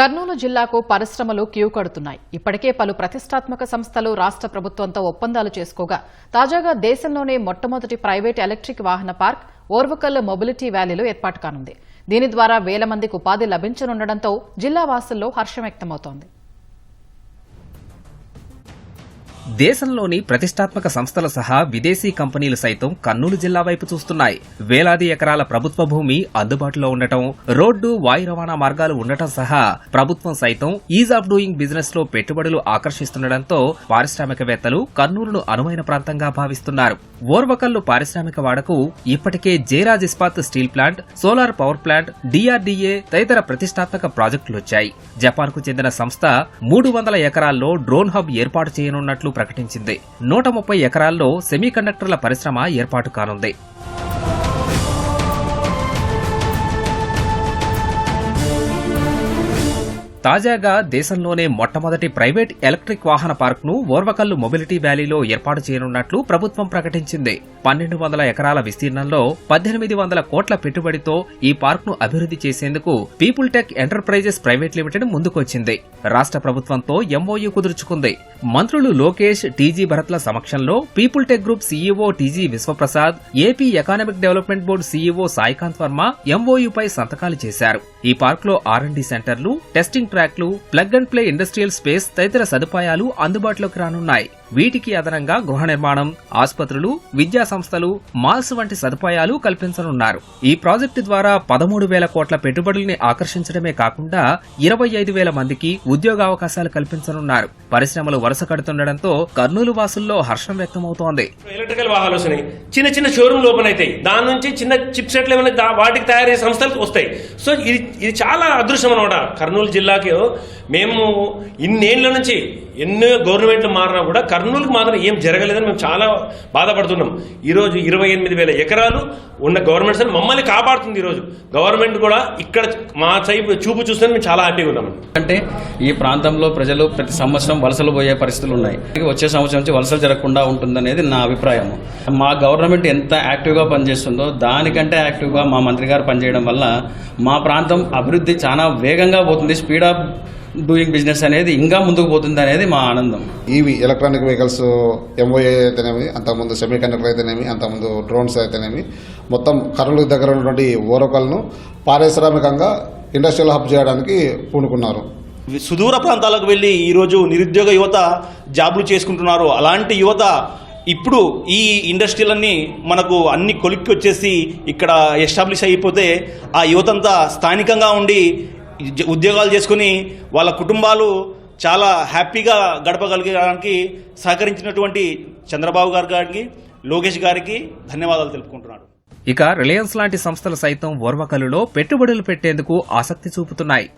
కర్నూలు జిల్లాకు పరిశ్రమలు క్యూ కడుతున్నాయి. ఇప్పటికే పలు ప్రతిష్టాత్మక సంస్థలు రాష్ట్ర ప్రభుత్వంతో ఒప్పందాలు చేసుకోగా తాజాగా దేశంలోనే మొట్టమొదటి ప్రైవేట్ ఎలక్ట్రిక్ వాహన పార్క్ ఓర్వకల్ మొబిలిటీ వ్యాలీలో ఏర్పాటు కానుంది. దీని ద్వారా వేల మందికి ఉపాధి లభించనుండటంతో జిల్లా వాసుల్లో హర్షం వ్యక్తమవుతోంది. దేశంలోని ప్రతిష్టాత్మక సంస్థలు సహా విదేశీ కంపెనీలు సైతం కర్నూలు జిల్లా వైపు చూస్తున్నాయి. వేలాది ఎకరాల ప్రభుత్వ భూమి అందుబాటులో ఉండటం రోడ్డు వాయు రవాణా మార్గాలు ఉండటం సహా ప్రభుత్వం సైతం ఈజ్ ఆఫ్ డూయింగ్ బిజినెస్లో పెట్టుబడులు ఆకర్షిస్తుండటంతో పారిశ్రామికవేత్తలు కర్నూలును అనువైన ప్రాంతంగా భావిస్తున్నారు. ఓర్వకల్లు పారిశ్రామిక వాడకు ఇప్పటికే Jayaraj Ispat steel plant solar power plant DRDA తదితర ప్రతిష్టాత్మక ప్రాజెక్టులొచ్చాయి జపాన్కు చెందిన సంస్థ మూడు వందల ఎకరాల్లో డ్రోన్ హబ్ ఏర్పాటు చేయనున్నట్లు ప్రకటించింది. నూట ముప్పై ఎకరాల్లో సెమీకండక్టర్ల పరిశ్రమ ఏర్పాటు కానుంది. తాజాగా దేశంలోనే మొట్టమొదటి ప్రైవేట్ ఎలక్ట్రిక్ వాహన పార్క్ను ఓర్వకల్లు మొబిలిటీ వ్యాలీలో ఏర్పాటు చేయనున్నట్లు ప్రభుత్వం ప్రకటించింది. పన్నెండు వందల ఎకరాల విస్తీర్ణంలో పద్దెనిమిది వందల కోట్ల పెట్టుబడితో ఈ పార్క్ను అభివృద్ధి చేసేందుకు People Tech Enterprises Private Limited ముందుకొచ్చింది. రాష్ట్ర ప్రభుత్వంతో ఎంఓయూ కుదుర్చుకుంది. మంత్రులు లోకేష్ టీజీ భరత్ల సమక్షంలో People Tech group CEO TG Vishwaprasad AP economic development board CEO Saikanth Varma ఎంఓయూపై సంతకాలు చేశారు. ఈ పార్క్లో ఆర్ఎండి సెంటర్లు టెస్టింగ్ ట్రాక్లు plug and play industrial space తదితర సదుపాయాలు అందుబాటులోకి రానున్నాయి. వీటికి అదనంగా గృహ నిర్మాణం ఆసుపత్రులు విద్యా సంస్థలు మాల్స్ వంటి సదుపాయాలు కల్పించనున్నారు. ఈ ప్రాజెక్టు ద్వారా పదమూడు వేల కోట్ల పెట్టుబడుల్ని ఆకర్షించడమే కాకుండా ఇరవై ఐదు వేల మందికి ఉద్యోగావకాశాలు కల్పించనున్నారు. పరిశ్రమలు వరుస కడుతుండటంతో కర్నూలు వాసుల్లో హర్షం వ్యక్తమవుతోంది. ఎలక్ట్రికల్ వాహనాలు వస్తున్నాయి చిన్న చిన్న షోరూమ్లు ఓపెన్ అవుతాయి దాని నుంచి చిన్న చిప్ సెట్లు ఏమైనా వాటికి తయారయ్యే సంస్థలు వస్తాయి. సో ఇది ఇది చాలా అదృష్టం అనమాట కర్నూలు జిల్లా జిల్లాకి మేము ఇన్నేళ్ళ నుంచి ఎన్నో గవర్నమెంట్లు మారినా కూడా కర్నూలుకి మాత్రం ఏం జరగలేదని మేము చాలా బాధపడుతున్నాం. ఈరోజు ఇరవై ఎనిమిది వేల ఎకరాలు ఉన్న గవర్నమెంట్స్ సార్ మమ్మల్ని కాపాడుతుంది ఈరోజు. గవర్నమెంట్ కూడా ఇక్కడ మా సైపు చూపు చూస్తే మేము చాలా హ్యాపీగా ఉన్నాం. అంటే ఈ ప్రాంతంలో ప్రజలు ప్రతి సంవత్సరం వలసలు పోయే పరిస్థితులు ఉన్నాయి. వచ్చే సంవత్సరం నుంచి వలసలు జరగకుండా ఉంటుందనేది నా అభిప్రాయం. మా గవర్నమెంట్ ఎంత యాక్టివ్గా పనిచేస్తుందో దానికంటే యాక్టివ్గా మా మంత్రి గారు పనిచేయడం వల్ల మా ప్రాంతం అభివృద్ధి చాలా వేగంగా పోతుంది. స్పీడ్ ఆఫ్ డూయింగ్ బిజినెస్ అనేది ఇంకా ముందుకు పోతుంది అనేది మా ఆనందం. ఈవీ ఎలక్ట్రానిక్ వెహికల్స్ ఎంఓఏ అయితేనేమి అంతకుముందు సెమీ కండక్టర్ అయితేనేమి అంతకుముందు డ్రోన్స్ అయితేనేమి మొత్తం కర్నూలు దగ్గర ఉన్నటువంటి ఓరకల్ను పారిశ్రామికంగా ఇండస్ట్రియల్ హబ్ చేయడానికి పూనుకున్నారు. సుదూర ప్రాంతాలకు వెళ్ళి ఈరోజు నిరుద్యోగ యువత జాబులు చేసుకుంటున్నారు. అలాంటి యువత ఇప్పుడు ఈ ఇండస్ట్రీలన్నీ మనకు అన్ని కొలిక్కి వచ్చేసి ఇక్కడ ఎస్టాబ్లిష్ అయిపోతే ఆ యువతంతా స్థానికంగా ఉండి ఉద్యోగాలు చేసుకుని వాళ్ళ కుటుంబాలు చాలా హ్యాపీగా గడపగలిగడానికి సహకరించినటువంటి చంద్రబాబు గారు గారికి లోకేష్ గారికి ధన్యవాదాలు తెలుపుకుంటున్నాడు. ఇక రిలయన్స్ లాంటి సంస్థలు సైతం ఓర్వకలులో పెట్టుబడులు పెట్టేందుకు ఆసక్తి చూపుతున్నాయి.